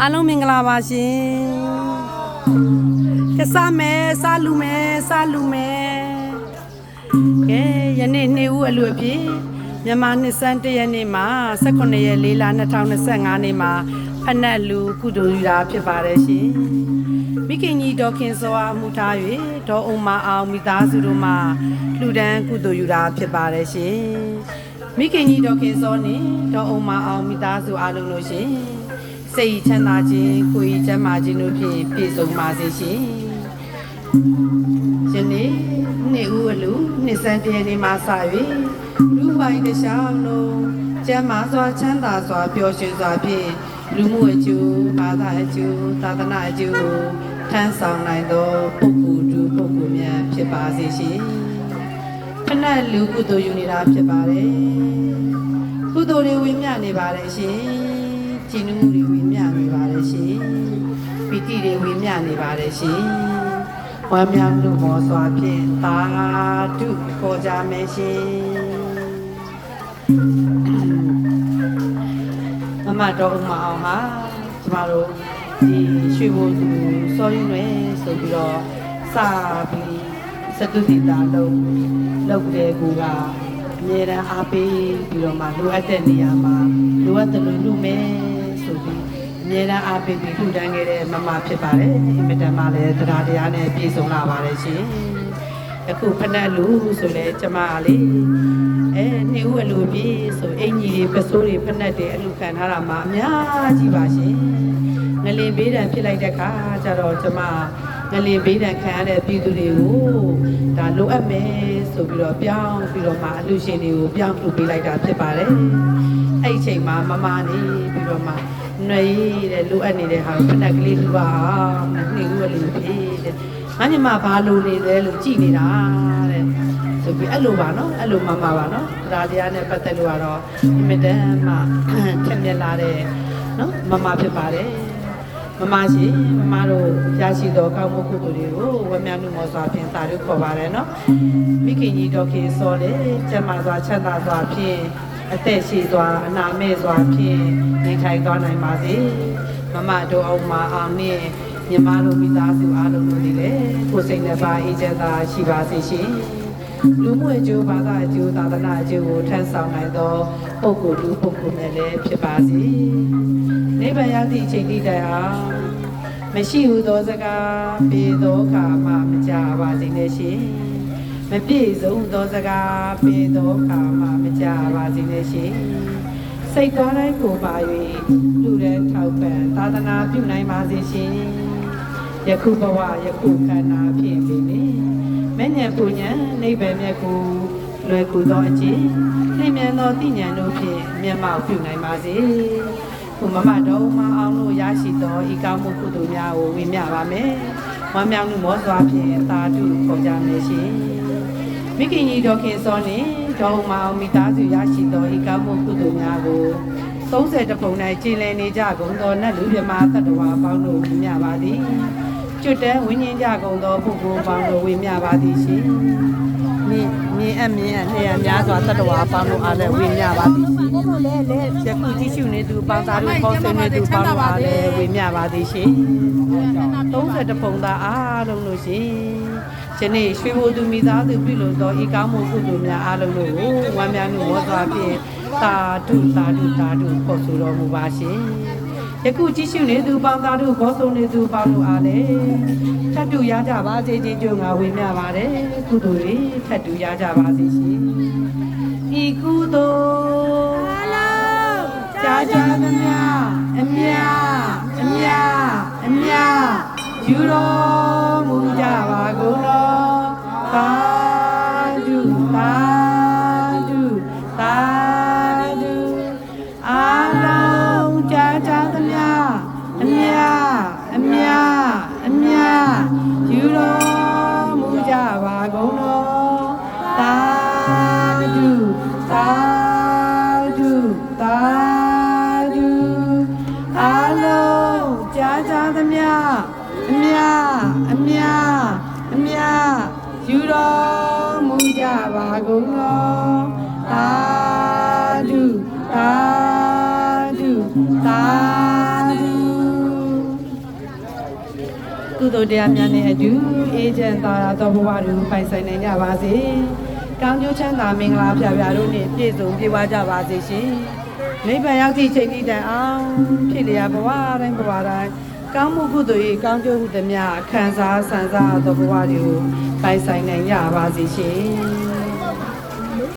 အားလုံးမင်္ဂလာပါရှင်ကစားမယ်စားလူမယ်စားလူမယ်ကဲယနေ့နေ့ဦးအလူအဖြစ်မြန်မာနှစ်စန်းတရက်နေ့မှာ18ရက်4လ2025နေ့မှာဖက်နက်လူကုသိုလ်ယူတာဖြစ်ပါတယ်ရှင်မိခင်ကြီးဒေါခင်စောအားမှုထား၍ဒေါအုံမအောင်မိသားစုတို့မှလှူဒန်းကုသိုလ်ယူတာဖြစ်ပါတယ်ရှင် မိခင်ကြီးဒေါခင်စောနဲ့ဒေါအုံမအောင်မိသားစုအားလုံးလို့ရှင်စိတ်ချမ်းသာခြင်းကိုယ်ရည်ချမ်းသာခြင်းတို့ဖြင့်ပြည့်စုံပါစေရှင်။ယနေ့နေ့ဦးအလူနှစ်စံတရနေ့မှာစ၍လူပိုင်းတစ်လျှောက်လုံးကျမ်းမာစွာချမ်းသာစွာပျော်ရွှင်စွာဖြင့်လူမှုအကျိုးဘာသာအကျိုးသာသနာအကျိုးကိုထမ်းဆောင်နိုင်သောပုဂ္ဂိုလ်သူပုဂ္ဂိုလ်များဖြစ်ပါစေရှင်။ ခဏလူကုသိုလ်ယူနေတာဖြစ်ပါတယ်။ကုသိုလ်တွေဝင်မြနေပါတယ်ရှင်။ကြည်နူးမှုတွေဝင်မြနေပါတယ်ရှင်။ပီတိတွေဝင်မြနေပါတယ်ရှင်။ဝမ်းမြောက်လို့မောစွာဖြင့်သာဓုခေါ်ကြမယ်ရှင်။မမတော်ဦးမအောင်ဟာကျမတို့ဒီရွှေဘိုသူစောရင်းတွေဆိုပြီးတော့စာပြီးစ တုတိတာလုံးလုပ်တဲ့ကူကအမြဲတမ်းအားပေးပြီးတော့မှလိုအပ်တဲ့နေရာမှာလိုအပ်တယ်လို့လုပ်မယ်ဆိုပြီးအမြဲတမ်းအားပေးပြီးလှူဒန်းခဲ့တဲ့မမဖြစ်ပါတယ်အင်မတန်မှလည်းတရားတရားနဲ့ပြည့်စုံလာပါတယ်ရှင်အခုဖက်နက်လူဆိုလဲကျမလေးအဲနေဦးအလူပြေဆိုအင်ကြီးတွေပစိုးတွေဖက်နက်တွေအလူခံထားတာမှအများကြီးပါရှင်ငလင်ဘေးဒဏ်ဖြစ်လိုက်တဲ့ခါကျတော့ကျမ ငလင်ဘေးဒဏ်ခံရတဲ့ပြည်သူတွေကိုဒါလိုအပ်မယ်ဆိုပြီးတော့ပြောင်းပြီးတော့မှအလူရှင်တွေကိုပြောင်းလှူပေးလိုက်တာဖြစ်ပါတယ်အဲ့ဒီအချိန်မှာမမနေပြီးတော့မှຫນွေတဲ့လိုအပ်နေတဲ့ဟာကိုဖက်နက်ကလေးလူပါအောင်နေဦးအလူပြေတဲ့ငါညီမဘာလိုနေလဲလို့ကြည်နေတာတဲ့ဆိုပြီးအဲ့လိုပါနော်အဲ့လိုမှမှာပါနော်ဒါတရားနဲ့ပတ်သက်လို့ကတော့အင်မတန်မှထက်မြက်လာတဲ့နော်မမဖြစ်ပါတယ် မမရှိမမတို့ရရှိသောကောင်းမှုကုသိုလ်တွေကိုဝမ်းမြောက်မှုမောစွာဖြင့်သာလို့ခေါ်ပါတယ်နော်မိခင်ကြီးတော်ခင်စောလေကျမ်းမာစွာချမ်းသာစွာဖြင့်အသက်ရှိစွာအနာမဲ့စွာဖြင့်နေထိုင်သွားနိုင်ပါစေမမတို့အောင်မအောင်နဲ့ညီမတို့မိသားစုအားလုံးတို့ဒီလေကိုယ်စိတ်နှစ်ပါးအေးချမ်းသာရှိပါစေရှင်လူမှုအကျိုးဘာသာအကျိုးသာသနာအကျိုးကိုထမ်းဆောင်နိုင်သောပုဂ္ဂိုလ်လူပုဂ္ဂိုလ်နဲ့လည်းဖြစ်ပါစေ။ နိဗ္ဗာန်ရောက်သည့်အချိန်တိတိုင်အောင်မရှိဟုသောစကားပေသောခါမှမကြပါစေနဲ့ရှင်။မပြည့်စုံသောစကားပေသောခါမှမကြပါစေနဲ့ရှင်။စိတ်သွားတိုင်းကိုပါ၍လူတဲ့ထောက်ပံ့သာသနာပြုနိုင်ပါစေရှင်။ယခုဘဝယခုခန္ဓာဖြင့်ပေနေ။မဉ္ဇဉ်ပူညာနိဗ္ဗာန်မြတ်ကိုလွယ်ကူသောအခြင်းသိမြတ်သောသိဉာဏ်တို့ဖြင့်မျက်မှောက်ပြုနိုင်ပါစေ။ ဘုမမတော်မအောင်လို့ရရှိသောဤကောင်းမှုကုသိုလ်များကိုဝေမျှပါမယ်။ဝမ်းမြောက်မှုမောစွာဖြင့်သာဓုခေါ်ကြမယ်ရှင်။မိခင်ကြီးတော်ခင်စောနှင့်တော်မအောင်မိသားစုရရှိသောဤကောင်းမှုကုသိုလ်များကို30တပုံ၌ကျင်လည်နေကြကုန်သောနတ်လူမြမသတ္တဝါပေါင်းတို့ဝေမျှပါသည်။ကျွတ်တဲဝိညာဉ်ကြကုန်သောပုဂ္ဂိုလ်ပေါင်းတို့ဝေမျှပါသည်ရှင်။ မြင်မြင်အမြင်အလျက်များစွာတတ္တဝါပေါင်းတို့အားလည်းဝေမျှပါသည်ရှင်။ယခုကြည့်ရှုနေသူပေါင်းသားတို့ခေါ်ဆွေးနေသူပေါင်းတို့အားလည်းဝေမျှပါသည်ရှင်။30ပုံသားအားလုံးလို့ရှင်။ယနေ့ရွှေဘိုသူမိသားစုပြုလို့သောဤကောင်းမှုကုသိုလ်များအားလုံးတို့ကိုဝမ်းမြောက်မှုဝတ်စွာဖြင့်သာဓုသာဓုသာဓုခေါ်ဆိုတော်မူပါရှင်။ ယခုကြည့်ရှုနေသူပေါင်းသားတို့ခေါ်ဆိုနေသူပေါင်းတို့အားလည်းထပ်တူရကြပါစေခြင်းကြောင့်ငါဝေမျှပါတယ်ကုသိုလ်တွေထပ်တူရကြပါစေရှင်။ဤကုသိုလ်အလုံးကြာကြာသမျှ တော်မူကြပါကုန်တော်သာဓုသာဓုသာဓုကုသိုလ်တရားများနဲ့အတူအေးချမ်းသာယာသောဘဝတို့ပိုင်ဆိုင်နိုင်ကြပါစေ။ကောင်းကျိုးချမ်းသာမင်္ဂလာဖျားဖျားတို့နှင့်ပြည့်စုံပြည့်ဝကြပါစေရှင်။နိဗ္ဗာန်ရောက်သည့်ချိန်ဒီတိုင်အောင်ဖြစ်လျာဘဝတိုင်းဘဝတိုင်း ကောင်းမှုကုသိုလ်၏ကောင်းကျိုးဟုသမျှခံစားဆန်စားသောဘဝတွေကိုပိုင်ဆိုင်နိုင်ကြပါစေရှင်။